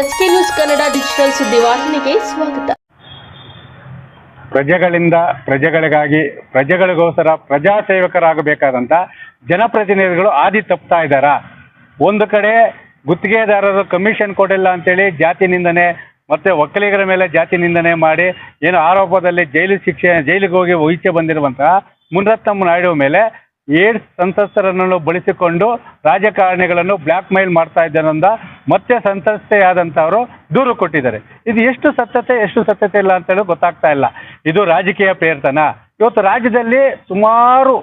S K news Kannada digital ಸುದ್ದಿವಾಹಿನಿಗೆ ಸ್ವಾಗತ. ಪ್ರಜೆಗಳಿಂದ ಪ್ರಜೆಗಳಿಗಾಗಿ ಪ್ರಜೆಗಳಿಗೋಸ್ಕರ ಪ್ರಜಾಸೇವಕರಾಗಬೇಕಾದಂಥ ಜನಪ್ರತಿನಿಧಿಗಳು ಆದಿ ತಪ್ತಾ ಇದ್ದಾರಾ? ಒಂದು ಕಡೆ ಗುತ್ತಿಗೆದಾರರು ಕಮಿಷನ್ ಕೊಡಿಲ್ಲ ಅಂತೇಳಿ ಜಾತಿ ನಿಂದನೆ ಮತ್ತೆ ಒಕ್ಕಲಿಗರ ಮೇಲೆ ಜಾತಿ ನಿಂದನೆ ಮಾಡಿ ಏನು ಆರೋಪದಲ್ಲಿ ಜೈಲು ಶಿಕ್ಷೆ, ಜೈಲಿಗೆ ಹೋಗಿ ಈಚೆ ಬಂದಿರುವಂತಹ ಮುನರತ್ನಮ್ಮ ನಾಯ್ಡು ಮೇಲೆ ಏಡ್ಸ್ ಸಂತ್ರಸ್ತರನ್ನು ಬಳಸಿಕೊಂಡು ರಾಜಕಾರಣಿಗಳನ್ನು ಬ್ಲ್ಯಾಕ್ ಮೇಲ್ ಮಾಡ್ತಾ ಇದ್ದಾರಂದ ಮತ್ತೆ ಸಂತ್ರಸ್ತೆಯಾದಂಥವರು ದೂರು ಕೊಟ್ಟಿದ್ದಾರೆ. ಇದು ಎಷ್ಟು ಸತ್ಯತೆ ಎಷ್ಟು ಸತ್ಯತೆ ಇಲ್ಲ ಅಂತೇಳಿ ಗೊತ್ತಾಗ್ತಾ ಇಲ್ಲ. ಇದು ರಾಜಕೀಯ ಪ್ರೇರ್ತನ. ಇವತ್ತು ರಾಜ್ಯದಲ್ಲಿ ಸುಮಾರು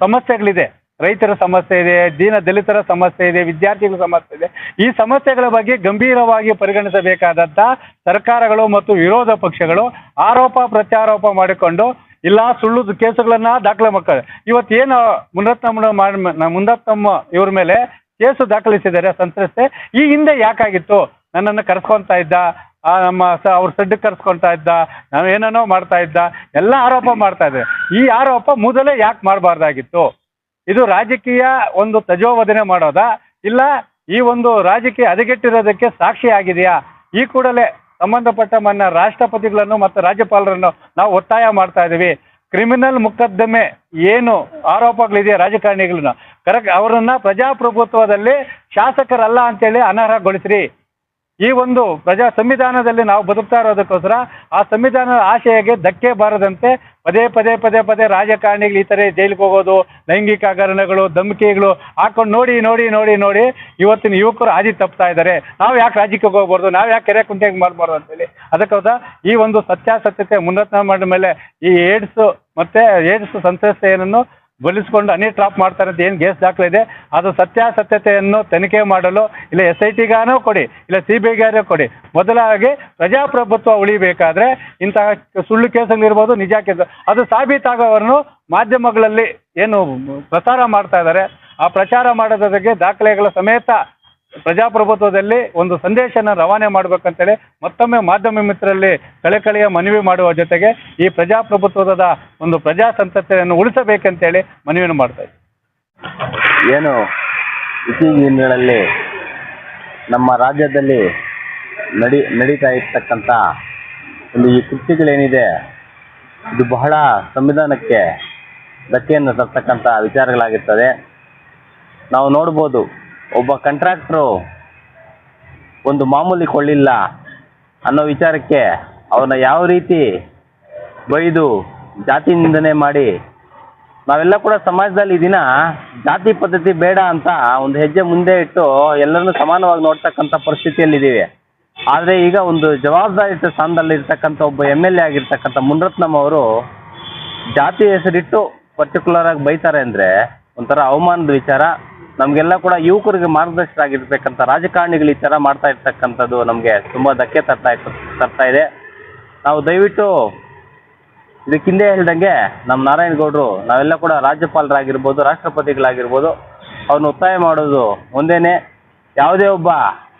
ಸಮಸ್ಯೆಗಳಿದೆ. ರೈತರ ಸಮಸ್ಯೆ ಇದೆ, ದೀನ ದಲಿತರ ಸಮಸ್ಯೆ ಇದೆ, ವಿದ್ಯಾರ್ಥಿಗಳ ಸಮಸ್ಯೆ ಇದೆ. ಈ ಸಮಸ್ಯೆಗಳ ಬಗ್ಗೆ ಗಂಭೀರವಾಗಿ ಪರಿಗಣಿಸಬೇಕಾದಂಥ ಸರ್ಕಾರಗಳು ಮತ್ತು ವಿರೋಧ ಪಕ್ಷಗಳು ಆರೋಪ ಪ್ರತ್ಯಾರೋಪ ಮಾಡಿಕೊಂಡು ಇಲ್ಲ ಸುಳ್ಳು ಕೇಸುಗಳನ್ನ ದಾಖಲೆ ಮಾಡ್ತಾರೆ ಇವತ್ತೇನು ಮುನರತ್ನಮ್ಮ ಮಾಡಿ ಮುನರತ್ನಮ್ಮ ಇವ್ರ ಮೇಲೆ ಕೇಸು ದಾಖಲಿಸಿದ್ದಾರೆ ಸಂತ್ರಸ್ತೆ. ಈ ಹಿಂದೆ ಯಾಕಾಗಿತ್ತು? ನನ್ನನ್ನು ಕರ್ಸ್ಕೊಂತಾ ಇದ್ದ ನಮ್ಮ ಸ ಅವ್ರ ಸಡ್ಡಕ್ಕೆ ಕರ್ಸ್ಕೊಂತಾ ಇದ್ದ ನಾನು ಏನೇನೋ ಮಾಡ್ತಾ ಇದ್ದ, ಎಲ್ಲ ಆರೋಪ ಮಾಡ್ತಾ ಇದ್ದೆ ಈ ಆರೋಪ ಮೊದಲೇ ಯಾಕೆ ಮಾಡಬಾರ್ದಾಗಿತ್ತು? ಇದು ರಾಜಕೀಯ ಒಂದು ತಜೋವಧನೆ ಮಾಡೋದಾ? ಇಲ್ಲ, ಈ ಒಂದು ರಾಜಕೀಯ ಹದಗೆಟ್ಟಿರೋದಕ್ಕೆ ಸಾಕ್ಷಿ ಆಗಿದೆಯಾ? ಈ ಕೂಡಲೇ ಸಂಬಂಧಪಟ್ಟ ಮನ್ನ ರಾಷ್ಟ್ರಪತಿಗಳನ್ನು ಮತ್ತು ರಾಜ್ಯಪಾಲರನ್ನು ನಾವು ಒತ್ತಾಯ ಮಾಡ್ತಾ ಇದ್ದೀವಿ. ಕ್ರಿಮಿನಲ್ ಮುಕದ್ದಮೆ ಏನು ಆರೋಪಗಳಿದೆಯಾ ರಾಜಕಾರಣಿಗಳನ್ನ. ಕರೆಕ್ಟ್, ಅವರನ್ನ ಪ್ರಜಾಪ್ರಭುತ್ವದಲ್ಲಿ ಶಾಸಕರಲ್ಲ ಅಂತೇಳಿ ಅನರ್ಹಗೊಳಿಸ್ರಿ. ಈ ಒಂದು ಪ್ರಜಾ ಸಂವಿಧಾನದಲ್ಲಿ ನಾವು ಬದುಕ್ತಾ ಇರೋದಕ್ಕೋಸ್ಕರ ಆ ಸಂವಿಧಾನದ ಆಶಯಕ್ಕೆ ಧಕ್ಕೆ ಬಾರದಂತೆ ಪದೇ ಪದೇ ಪದೇ ಪದೇ ರಾಜಕಾರಣಿಗಳು ಈ ಥರ ಜೈಲಿಗೆ ಹೋಗೋದು, ಲೈಂಗಿಕ ಹಗರಣಗಳು, ಧಮಕಿಗಳು ಹಾಕೊಂಡು ನೋಡಿ ನೋಡಿ ನೋಡಿ ನೋಡಿ ಇವತ್ತಿನ ಯುವಕರು ಹಾದಿ ತಪ್ತಾ ಇದ್ದಾರೆ. ನಾವು ಯಾಕೆ ರಾಜ್ಯಕ್ಕೆ ಹೋಗ್ಬಾರ್ದು? ನಾವು ಯಾಕೆ ಕೆರೆ ಕುಂಟೆಗೆ ಮಾಡಬಾರ್ದು ಅಂತೇಳಿ ಅದಕ್ಕೋದ ಈ ಒಂದು ಸತ್ಯಾಸತ್ಯತೆ ಮುನ್ನತನ ಮಾಡಿದ ಮೇಲೆ ಈ ಏಡ್ಸ್ ಮತ್ತು ಏಡ್ಸ್ ಸಂತ್ರಸ್ತೆಯನ್ನು ಬಲಿಸ್ಕೊಂಡು ಹನಿ ಟ್ರಾಪ್ ಮಾಡ್ತಾರೆ ಅಂತ ಏನು ಗೇಸ್ ದಾಖಲೆ ಇದೆ, ಅದು ಸತ್ಯಾಸತ್ಯತೆಯನ್ನು ತನಿಖೆ ಮಾಡಲು, ಇಲ್ಲ ಎಸ್ ಐ ಟಿಗಾನೋ ಕೊಡಿ, ಇಲ್ಲ ಸಿ ಬಿ ಕೊಡಿ. ಮೊದಲಾಗಿ ಪ್ರಜಾಪ್ರಭುತ್ವ ಉಳಿಬೇಕಾದ್ರೆ ಇಂತಹ ಸುಳ್ಳು ಕೇಸಲ್ಲಿರ್ಬೋದು ನಿಜ ಕೇಸು. ಅದು ಸಾಬೀತಾಗೋವರನ್ನು ಮಾಧ್ಯಮಗಳಲ್ಲಿ ಏನು ಪ್ರಸಾರ ಮಾಡ್ತಾ ಇದ್ದಾರೆ ಆ ಪ್ರಚಾರ ಮಾಡೋದಕ್ಕೆ ದಾಖಲೆಗಳ ಸಮೇತ ಪ್ರಜಾಪ್ರಭುತ್ವದಲ್ಲಿ ಒಂದು ಸಂದೇಶನ ರವಾನೆ ಮಾಡಬೇಕಂತೇಳಿ ಮತ್ತೊಮ್ಮೆ ಮಾಧ್ಯಮ ಮಿತ್ರರಲ್ಲಿ ಕಳೆಕಳೆಯ ಮನವಿ ಮಾಡುವ ಜೊತೆಗೆ ಈ ಪ್ರಜಾಪ್ರಭುತ್ವದ ಒಂದು ಪ್ರಜಾಸಂತತೆಯನ್ನು ಉಳಿಸಬೇಕಂತೇಳಿ ಮನವಿಯನ್ನು ಮಾಡ್ತಾ ಏನು ಇತ್ತೀಚಿನ ದಿನಗಳಲ್ಲಿ ನಮ್ಮ ರಾಜ್ಯದಲ್ಲಿ ನಡಿ ನಡೀತಾ ಇರ್ತಕ್ಕಂಥ ಒಂದು ಈ ಕೃತ್ಯಗಳೇನಿದೆ, ಇದು ಬಹಳ ಸಂವಿಧಾನಕ್ಕೆ ಧಕ್ಕೆಯನ್ನು ತರ್ತಕ್ಕಂಥ ವಿಚಾರಗಳಾಗಿರ್ತದೆ ನಾವು ನೋಡ್ಬೋದು ಒಬ್ಬ ಕಂಟ್ರಾಕ್ಟ್ರು ಒಂದು ಮಾಮೂಲಿ ಕೊಳ್ಳಿಲ್ಲ ಅನ್ನೋ ವಿಚಾರಕ್ಕೆ ಅವನ್ನ ಯಾವ ರೀತಿ ಬೈದು ಜಾತಿ ನಿಂದನೆ ಮಾಡಿ ನಾವೆಲ್ಲ ಕೂಡ ಸಮಾಜದಲ್ಲಿ ದಿನ ಜಾತಿ ಪದ್ಧತಿ ಬೇಡ ಅಂತ ಒಂದು ಹೆಜ್ಜೆ ಮುಂದೆ ಇಟ್ಟು ಎಲ್ಲರನ್ನೂ ಸಮಾನವಾಗಿ ನೋಡ್ತಕ್ಕಂಥ ಪರಿಸ್ಥಿತಿಯಲ್ಲಿದ್ದೀವಿ. ಆದರೆ ಈಗ ಒಂದು ಜವಾಬ್ದಾರಿಯುತ ಸ್ಥಾನದಲ್ಲಿ ಇರ್ತಕ್ಕಂಥ ಒಬ್ಬ ಎಂ ಎಲ್ ಎ ಆಗಿರ್ತಕ್ಕಂಥ ಅವರು ಜಾತಿ ಹೆಸರಿಟ್ಟು ಪರ್ಟಿಕ್ಯುಲರ್ ಆಗಿ ಬೈತಾರೆ ಅಂದರೆ ಒಂಥರ ಅವಮಾನದ ವಿಚಾರ. ನಮಗೆಲ್ಲ ಕೂಡ ಯುವಕರಿಗೆ ಮಾರ್ಗದರ್ಶಕರಾಗಿರ್ತಕ್ಕಂಥ ರಾಜಕಾರಣಿಗಳು ಈ ಥರ ಮಾಡ್ತಾ ಇರ್ತಕ್ಕಂಥದ್ದು ನಮಗೆ ತುಂಬ ಧಕ್ಕೆ ತರ್ತಾ ತರ್ತಾ ಇದೆ. ನಾವು ದಯವಿಟ್ಟು ಇದಕ್ಕಿಂದೆ ಹೇಳ್ದಂಗೆ ನಮ್ಮ ನಾರಾಯಣಗೌಡರು, ನಾವೆಲ್ಲ ಕೂಡ ರಾಜ್ಯಪಾಲರಾಗಿರ್ಬೋದು, ರಾಷ್ಟ್ರಪತಿಗಳಾಗಿರ್ಬೋದು, ಅವ್ರನ್ನ ಒತ್ತಾಯ ಮಾಡೋದು ಒಂದೇನೆ. ಯಾವುದೇ ಒಬ್ಬ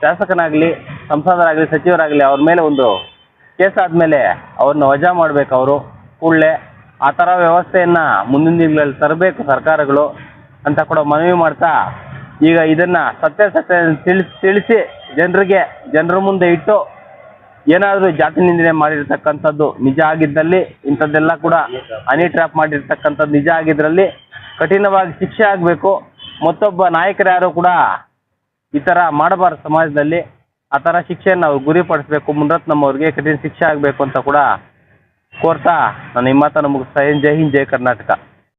ಶಾಸಕನಾಗಲಿ, ಸಂಸದರಾಗಲಿ, ಸಚಿವರಾಗಲಿ ಅವ್ರ ಮೇಲೆ ಒಂದು ಕೇಸ್ ಆದಮೇಲೆ ಅವ್ರನ್ನ ವಜಾ ಮಾಡಬೇಕು ಅವರು. ಕೂಡಲೇ ಆ ಥರ ವ್ಯವಸ್ಥೆಯನ್ನು ಮುಂದಿನ ದಿನಗಳಲ್ಲಿ ತರಬೇಕು ಸರ್ಕಾರಗಳು. ಅಂತ ಕೂಡ ಮನವಿ ಮಾಡ್ತಾ, ಈಗ ಇದನ್ನ ಸತ್ಯ ಸತ್ಯ ತಿಳಿಸಿ ಜನರಿಗೆ, ಜನರ ಮುಂದೆ ಇಟ್ಟು ಏನಾದರೂ ಜಾತಿ ನಿಂದನೆ ಮಾಡಿರ್ತಕ್ಕಂಥದ್ದು ನಿಜ ಆಗಿದ್ದಲ್ಲಿ ಇಂಥದ್ದೆಲ್ಲ ಕೂಡ ಹನಿ ಟ್ರ್ಯಾಪ್ ಮಾಡಿರ್ತಕ್ಕಂಥದ್ದು ನಿಜ ಆಗಿದ್ರಲ್ಲಿ ಕಠಿಣವಾಗಿ ಶಿಕ್ಷೆ ಆಗಬೇಕು. ಮತ್ತೊಬ್ಬ ನಾಯಕರು ಯಾರು ಕೂಡ ಈ ಥರ ಮಾಡಬಾರ್ದು ಸಮಾಜದಲ್ಲಿ, ಆ ಥರ ಶಿಕ್ಷೆಯನ್ನು ನಾವು ಗುರಿಪಡಿಸಬೇಕು. ಮುನರತ್ನಮ್ಮವ್ರಿಗೆ ಕಠಿಣ ಶಿಕ್ಷೆ ಆಗಬೇಕು ಅಂತ ಕೂಡ ಕೋರ್ತಾ ನಾನು ಈ ಮಾತನ್ನು ಮುಗಿಸ್ತಾ ಇದ್ದೀನಿ. ಜೈ ಹಿಂದ್, ಜೈ ಕರ್ನಾಟಕ.